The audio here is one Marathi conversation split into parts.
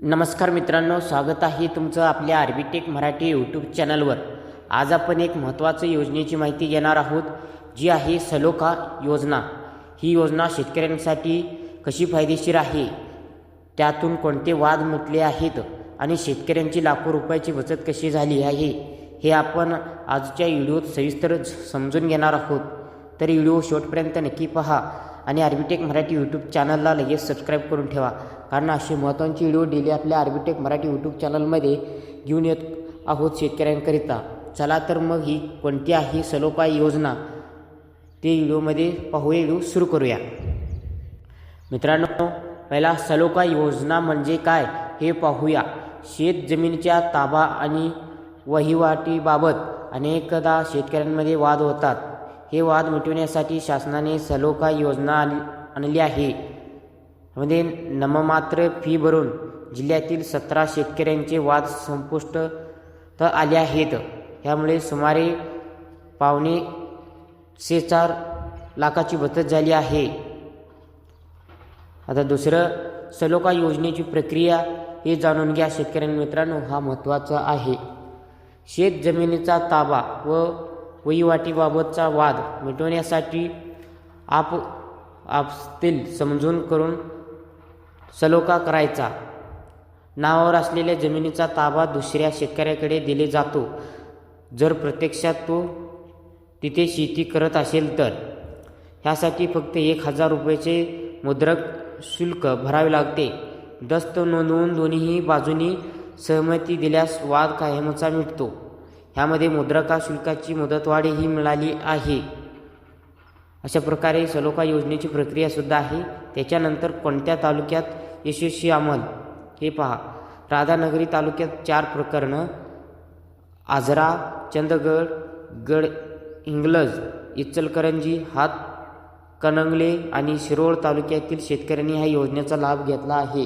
नमस्कार मित्रांनो स्वागत आहे तुमचं आपल्या आर्बिटेक मराठी यूट्यूब चॅनलवर. आज आपण एक महत्त्वाचं योजनेची माहिती घेणार आहोत जी आहे सलोखा योजना. ही योजना शेतकऱ्यांसाठी कशी फायदेशीर आहे? त्यातून कोणते वाद मुटले आहेत आणि शेतकऱ्यांची लाखो रुपयाची बचत कशी झाली आहे हे आपण आजच्या व्हिडिओत सविस्तर समजून घेणार आहोत. तर व्हिडिओ शेवटपर्यंत नक्की पहा. आणि आर्बिटेक मराठी यूट्यूब चॅनलला लगेच सबस्क्राईब करून ठेवा. कारण अशी महत्त्वाची व्हिडिओ डेली आपल्या आर्बिटेक मराठी यूट्यूब चॅनलमध्ये घेऊन येत आहोत शेतकऱ्यांकरिता. चला तर मग ही कोणती आहे सलोपाय योजना? ते व्हिडिओमध्ये पाहूया व्हिडिओ सुरू करूया. मित्रांनो पहिला सलोका योजना म्हणजे काय हे पाहूया. शेत जमिनीच्या ताबा आणि वहिवाटीबाबत अनेकदा शेतकऱ्यांमध्ये वाद होतात. हे वाद मिटवण्यासाठी शासनाने सलोखा योजना आण- आणली आहे. मध्ये नममात्र फी भरून जिल्ह्यातील सतरा शेतकऱ्यांचे वाद संपुष्ट आले आहेत. ह्यामुळे सुमारे पावणे से चार लाखाची बचत झाली आहे. आता दुसरं सलोखा योजनेची प्रक्रिया हे जाणून घ्या शेतकऱ्यां मित्रांनो हा महत्त्वाचा आहे. शेत जमिनीचा ताबा व वहिवाटीबाबतचा वाद मिटवण्यासाठी आप आपतील समजून करून सलोखा करायचा. नावावर असलेल्या जमिनीचा ताबा दुसऱ्या शेतकऱ्याकडे दिले जातो. जर प्रत्यक्षात तो तिथे शेती करत असेल तर. ह्यासाठी फक्त एक हजार रुपयाचे मुद्रक शुल्क भरावे लागते. दस्त नोंदवून दोन्ही बाजूनी सहमती दिल्यास वाद कायमचा मिटतो. ह्यामध्ये मुद्रका शुल्काची मुदतवाढही मिळाली आहे. अशा प्रकारे सलोखा योजनेची प्रक्रियासुद्धा आहे. त्याच्यानंतर कोणत्या तालुक्यात यशस्वी अंमल? हे पहा. राधानगरी तालुक्यात चार प्रकरणं. आजरा चंदगड गड इंग्लज इचलकरंजी हात कनंगले आणि शिरोळ तालुक्यातील शेतकऱ्यांनी ह्या योजनेचा लाभ घेतला आहे.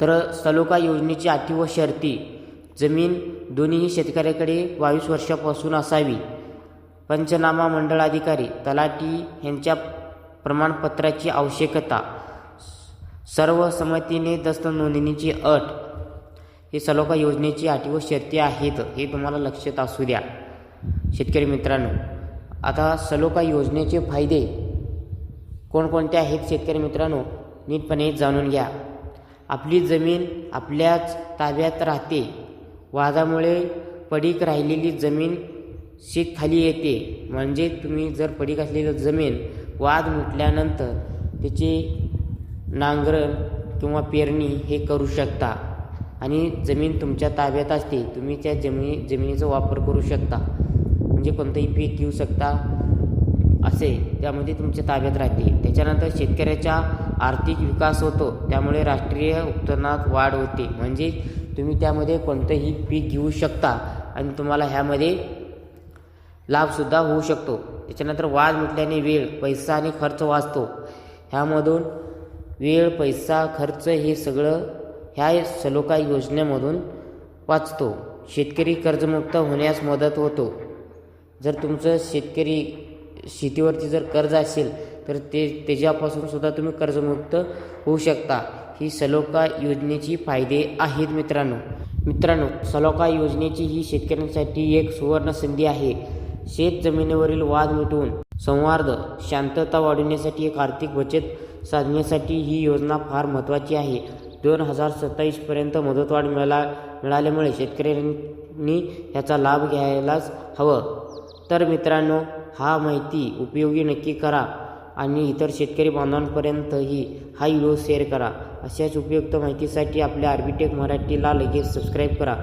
तर सलोखा योजनेची अटी व शर्ती जमीन दोन्ही शेतकऱ्याकडे बावीस वर्षापासून असावी. पंचनामा मंडळ अधिकारी तलाठी यांच्या प्रमाणपत्राची आवश्यकता. सर्व संमतीने दस्त नोंदणीची अट. हे सलोखा योजनेची अटी व शर्ती आहेत हे तुम्हाला लक्षात असू द्या. शेतकरी मित्रांनो आता सलोखा योजनेचे फायदे कोणकोणते आहेत शेतकरी मित्रांनो नीटपणे जाणून घ्या. आपली जमीन आपल्याच ताब्यात राहते. वादामुळे पडीक राहिलेली जमीन शेतखाली येते. म्हणजे तुम्ही जर पडीक असलेली जमीन वाद मुटल्यानंतर त्याची नांगरण किंवा पेरणी हे करू शकता. आणि जमीन तुमच्या ताब्यात असते. तुम्ही त्या जमिनी जमिनीचा वापर करू शकता. म्हणजे कोणतंही पीक घेऊ शकता असे. त्यामध्ये तुमच्या ताब्यात राहते. त्याच्यानंतर शेतकऱ्याचा आर्थिक विकास होतो. त्यामुळे राष्ट्रीय उत्पन्नात वाढ होते. म्हणजे तुम्ही त्यामध्ये कोणतंही पीक घेऊ शकता आणि तुम्हाला ह्यामध्ये लाभसुद्धा होऊ शकतो. त्याच्यानंतर वाद मिटल्याने वेळ पैसा आणि खर्च वाचतो. ह्यामधून वेळ पैसा खर्च हे सगळं ह्या सलोका योजनेमधून वाचतो. शेतकरी कर्जमुक्त होण्यास मदत होतो. जर तुमचं शेतकरी शेतीवरती जर कर्ज असेल तर ते त्याच्यापासून सुद्धा तुम्ही कर्जमुक्त होऊ शकता. ही सलोखा योजनेची फायदे आहेत मित्रांनो. मित्रांनो सलोखा योजनेची ही शेतकऱ्यांसाठी एक सुवर्ण संधी आहे. शेत जमिनीवरील वाद मिटवून संवाद शांतता वाढवण्यासाठी एक आर्थिक बचत साधण्यासाठी ही योजना फार महत्त्वाची आहे. दोन हजार सत्तावीसपर्यंत मदतवाढ मिळाला मिळाल्यामुळे शेतकऱ्यांनी याचा लाभ घ्यायलाच हवं. तर मित्रांनो हा माहिती उपयोगी नक्की करा. आणि इतर शेतकरी बांधवांपर्यंतही हा व्हिडिओ शेअर करा. अशाच उपयुक्त माहितीसाठी आपल्या आर्बिटेक मराठीला लगेच सबस्क्राईब करा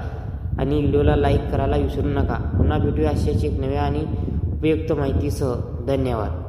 आणि व्हिडिओला लाईक करायला विसरू नका. पुन्हा भेटूया अशाच एक नव्या आणि उपयुक्त माहितीसह. धन्यवाद.